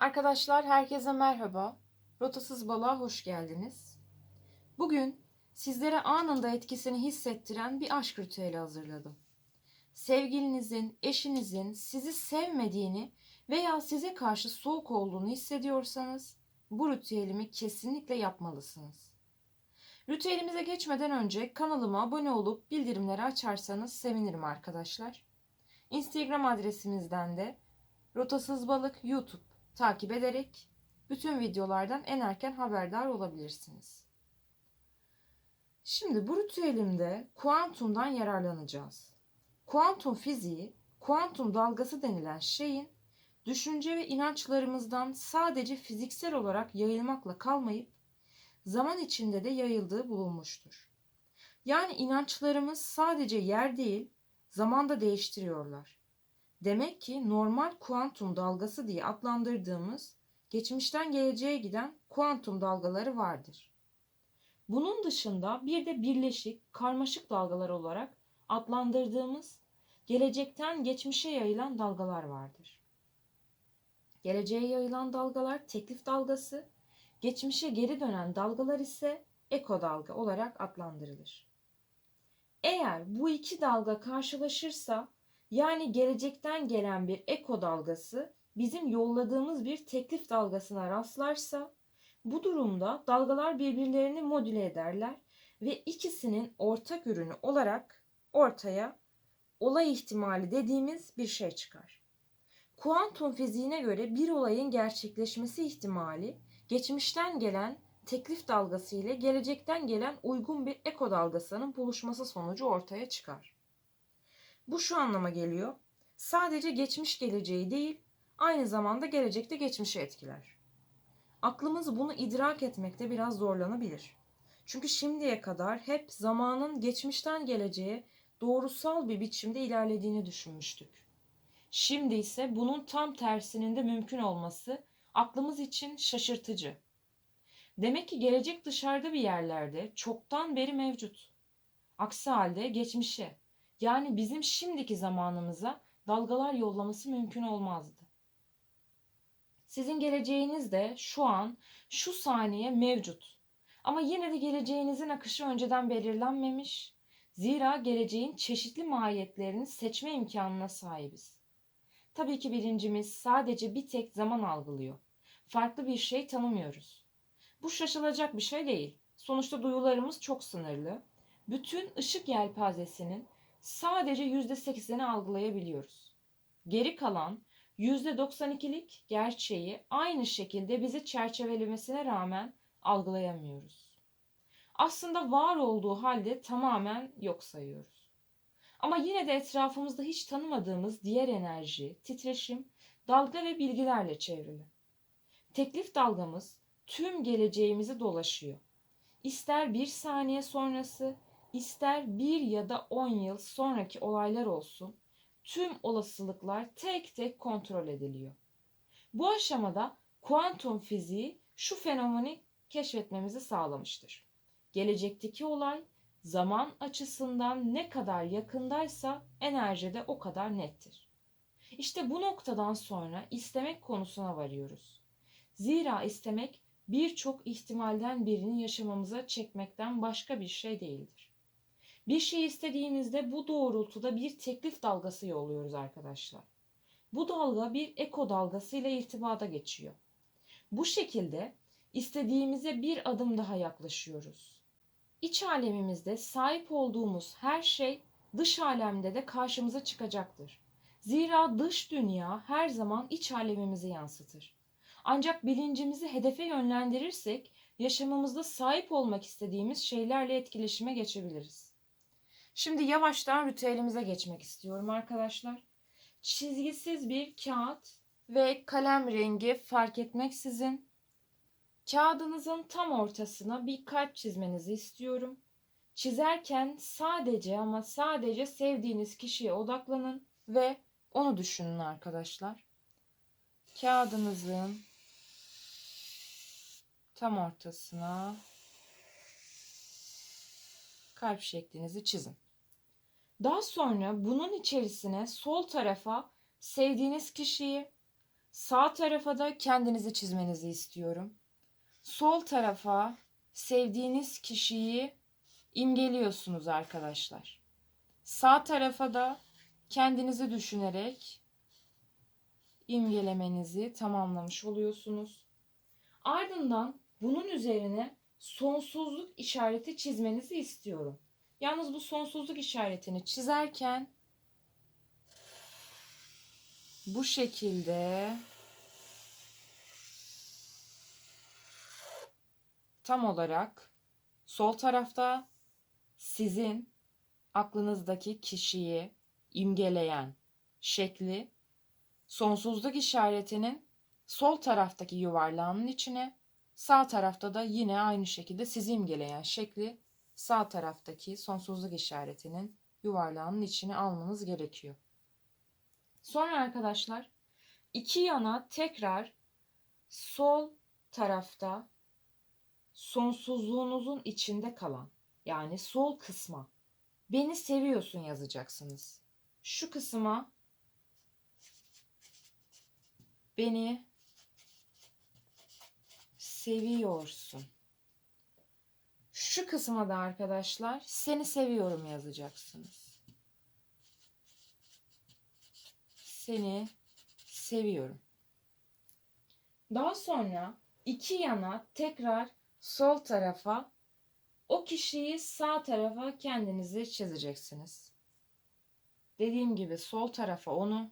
Arkadaşlar herkese merhaba. Rotasız balığa hoş geldiniz. Bugün sizlere anında etkisini hissettiren bir aşk ritüeli hazırladım. Sevgilinizin, eşinizin sizi sevmediğini veya size karşı soğuk olduğunu hissediyorsanız bu ritüelimi kesinlikle yapmalısınız. Ritüelimize geçmeden önce kanalıma abone olup bildirimleri açarsanız sevinirim arkadaşlar. Instagram adresimizden de Rotasız Balık YouTube takip ederek bütün videolardan en erken haberdar olabilirsiniz. Şimdi bu ritüelimde kuantumdan yararlanacağız. Kuantum fiziği, kuantum dalgası denilen şeyin düşünce ve inançlarımızdan sadece fiziksel olarak yayılmakla kalmayıp zaman içinde de yayıldığı bulunmuştur. Yani inançlarımız sadece yer değil, zamanda değiştiriyorlar. Demek ki normal kuantum dalgası diye adlandırdığımız geçmişten geleceğe giden kuantum dalgaları vardır. Bunun dışında bir de birleşik, karmaşık dalgalar olarak adlandırdığımız gelecekten geçmişe yayılan dalgalar vardır. Geleceğe yayılan dalgalar teklif dalgası, geçmişe geri dönen dalgalar ise eko dalga olarak adlandırılır. Eğer bu iki dalga karşılaşırsa yani gelecekten gelen bir eko dalgası bizim yolladığımız bir teklif dalgasına rastlarsa bu durumda dalgalar birbirlerini modüle ederler ve ikisinin ortak ürünü olarak ortaya olay ihtimali dediğimiz bir şey çıkar. Kuantum fiziğine göre bir olayın gerçekleşmesi ihtimali geçmişten gelen teklif dalgası ile gelecekten gelen uygun bir eko dalgasının buluşması sonucu ortaya çıkar. Bu şu anlama geliyor. Sadece geçmiş geleceği değil, aynı zamanda gelecekte geçmişi etkiler. Aklımız bunu idrak etmekte biraz zorlanabilir. Çünkü şimdiye kadar hep zamanın geçmişten geleceğe doğrusal bir biçimde ilerlediğini düşünmüştük. Şimdi ise bunun tam tersinin de mümkün olması aklımız için şaşırtıcı. Demek ki gelecek dışarıda bir yerlerde çoktan beri mevcut. Aksi halde geçmişe, yani bizim şimdiki zamanımıza dalgalar yollaması mümkün olmazdı. Sizin geleceğiniz de şu an, şu saniye mevcut. Ama yine de geleceğinizin akışı önceden belirlenmemiş. Zira geleceğin çeşitli mahiyetlerini seçme imkanına sahibiz. Tabii ki bilincimiz sadece bir tek zaman algılıyor. Farklı bir şey tanımıyoruz. Bu şaşılacak bir şey değil. Sonuçta duyularımız çok sınırlı. Bütün ışık yelpazesinin sadece %8'ini algılayabiliyoruz. Geri kalan %92'lik gerçeği aynı şekilde bizi çerçevelemesine rağmen algılayamıyoruz. Aslında var olduğu halde tamamen yok sayıyoruz. Ama yine de etrafımızda hiç tanımadığımız diğer enerji, titreşim, dalga ve bilgilerle çevrili. Teklif dalgamız tüm geleceğimizi dolaşıyor. İster bir saniye sonrası, ister bir ya da on yıl sonraki olaylar olsun, tüm olasılıklar tek tek kontrol ediliyor. Bu aşamada kuantum fiziği şu fenomeni keşfetmemizi sağlamıştır. Gelecekteki olay zaman açısından ne kadar yakındaysa enerji de o kadar nettir. İşte bu noktadan sonra istemek konusuna varıyoruz. Zira istemek birçok ihtimalden birini yaşamamıza çekmekten başka bir şey değildir. Bir şey istediğimizde bu doğrultuda bir teklif dalgası yolluyoruz arkadaşlar. Bu dalga bir eko dalgası ile irtibata geçiyor. Bu şekilde istediğimize bir adım daha yaklaşıyoruz. İç alemimizde sahip olduğumuz her şey dış alemde de karşımıza çıkacaktır. Zira dış dünya her zaman iç alemimizi yansıtır. Ancak bilincimizi hedefe yönlendirirsek yaşamımızda sahip olmak istediğimiz şeylerle etkileşime geçebiliriz. Şimdi yavaştan ritüelimize geçmek istiyorum arkadaşlar. Çizgisiz bir kağıt ve kalem rengi fark etmeksizin kağıdınızın tam ortasına bir kalp çizmenizi istiyorum. Çizerken sadece ama sadece sevdiğiniz kişiye odaklanın ve onu düşünün arkadaşlar. Kağıdınızın tam ortasına kalp şeklinizi çizin. Daha sonra bunun içerisine sol tarafa sevdiğiniz kişiyi, Sağ tarafa da kendinizi çizmenizi istiyorum. Sol tarafa sevdiğiniz kişiyi imgeliyorsunuz arkadaşlar. Sağ tarafa da kendinizi düşünerek imgelemenizi tamamlamış oluyorsunuz. Ardından bunun üzerine sonsuzluk işareti çizmenizi istiyorum. Yalnız bu sonsuzluk işaretini çizerken bu şekilde tam olarak sol tarafta sizin aklınızdaki kişiyi imgeleyen şekli sonsuzluk işaretinin sol taraftaki yuvarlağın içine sağ tarafta da yine aynı şekilde sizi imgeleyen şekli sağ taraftaki sonsuzluk işaretinin yuvarlağının içine almanız gerekiyor. Sonra arkadaşlar iki yana tekrar sol tarafta sonsuzluğunuzun içinde kalan yani sol kısma beni seviyorsun yazacaksınız. Şu kısma beni seviyorsun. Şu kısma da arkadaşlar seni seviyorum yazacaksınız. Seni seviyorum. Daha sonra iki yana tekrar sol tarafa o kişiyi sağ tarafa kendinizi çizeceksiniz. Dediğim gibi sol tarafa onu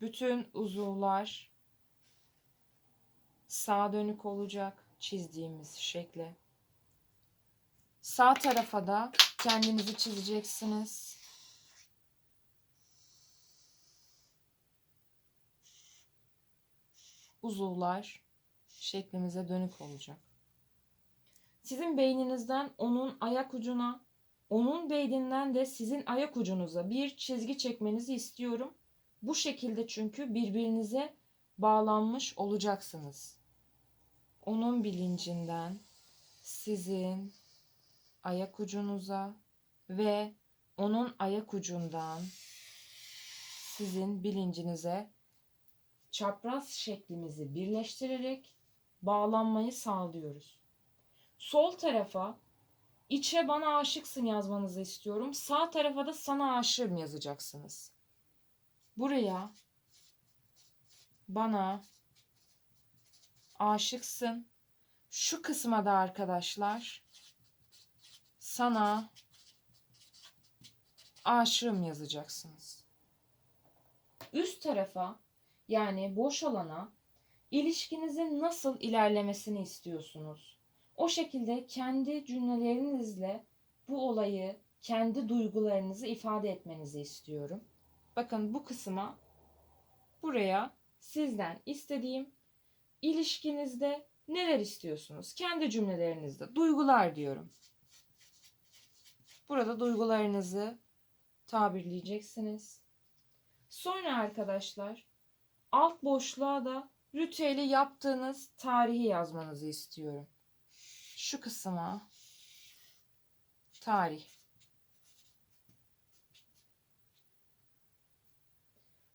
bütün uzuvlar sağa dönük olacak çizdiğimiz şekle. Sağ tarafa da kendinizi çizeceksiniz. Uzuvlar şeklimize dönük olacak. Sizin beyninizden onun ayak ucuna, onun beyninden de sizin ayak ucunuza bir çizgi çekmenizi istiyorum. Bu şekilde çünkü birbirinize bağlanmış olacaksınız. Onun bilincinden sizin ayak ucunuza ve onun ayak ucundan sizin bilincinize çapraz şeklimizi birleştirerek bağlanmayı sağlıyoruz. Sol tarafa içe bana aşıksın yazmanızı istiyorum. Sağ tarafa da sana aşığım yazacaksınız. Buraya bana aşıksın. Şu kısma da arkadaşlar sana aşığım yazacaksınız. Üst tarafa yani boş alana ilişkinizin nasıl ilerlemesini istiyorsunuz? O şekilde kendi cümlelerinizle bu olayı, kendi duygularınızı ifade etmenizi istiyorum. Bakın bu kısma buraya sizden istediğim ilişkinizde neler istiyorsunuz? Kendi cümlelerinizde duygular diyorum. Burada duygularınızı tabirleyeceksiniz. Sonra arkadaşlar alt boşluğa da ritüeli yaptığınız tarihi yazmanızı istiyorum. Şu kısma tarih.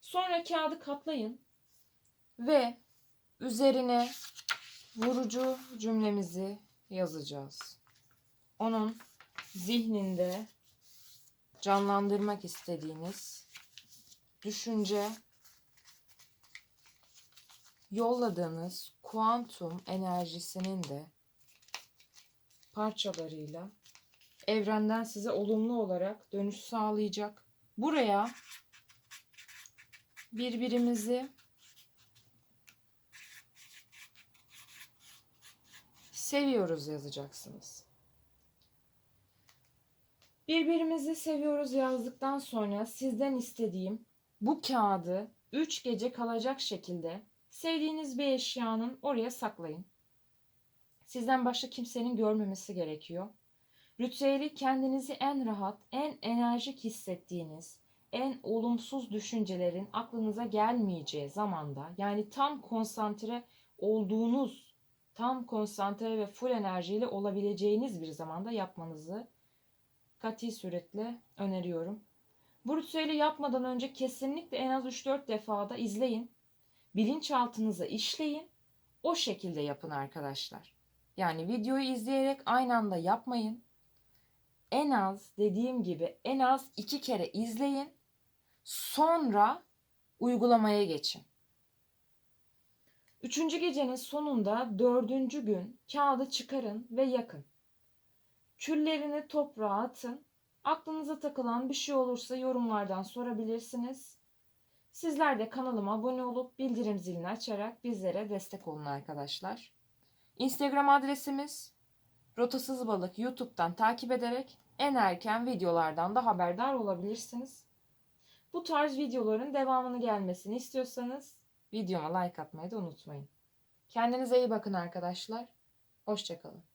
Sonra kağıdı katlayın ve üzerine vurucu cümlemizi yazacağız. Onun zihninde canlandırmak istediğiniz düşünce yolladığınız kuantum enerjisinin de parçalarıyla evrenden size olumlu olarak dönüş sağlayacak. Buraya birbirimizi seviyoruz yazacaksınız. Birbirimizi seviyoruz yazdıktan sonra sizden istediğim bu kağıdı 3 gece kalacak şekilde sevdiğiniz bir eşyanın oraya saklayın. Sizden başka kimsenin görmemesi gerekiyor. Ritüeli kendinizi en rahat, en enerjik hissettiğiniz, en olumsuz düşüncelerin aklınıza gelmeyeceği zamanda yani tam konsantre olduğunuz, tam konsantre ve full enerjiyle olabileceğiniz bir zamanda yapmanızı kati suretle öneriyorum. Bu ritüeli yapmadan önce kesinlikle en az 3-4 defa da izleyin. Bilinçaltınıza işleyin. O şekilde yapın arkadaşlar. Yani videoyu izleyerek aynı anda yapmayın. En az dediğim gibi en az iki kere izleyin. Sonra uygulamaya geçin. Üçüncü gecenin sonunda dördüncü gün kağıdı çıkarın ve yakın. Küllerini toprağa atın. Aklınıza takılan bir şey olursa yorumlardan sorabilirsiniz. Sizler de kanalıma abone olup bildirim zilini açarak bizlere destek olun arkadaşlar. Instagram adresimiz Rotasız Balık YouTube'dan takip ederek en erken videolardan da haberdar olabilirsiniz. Bu tarz videoların devamını gelmesini istiyorsanız videoma like atmayı da unutmayın. Kendinize iyi bakın arkadaşlar. Hoşçakalın.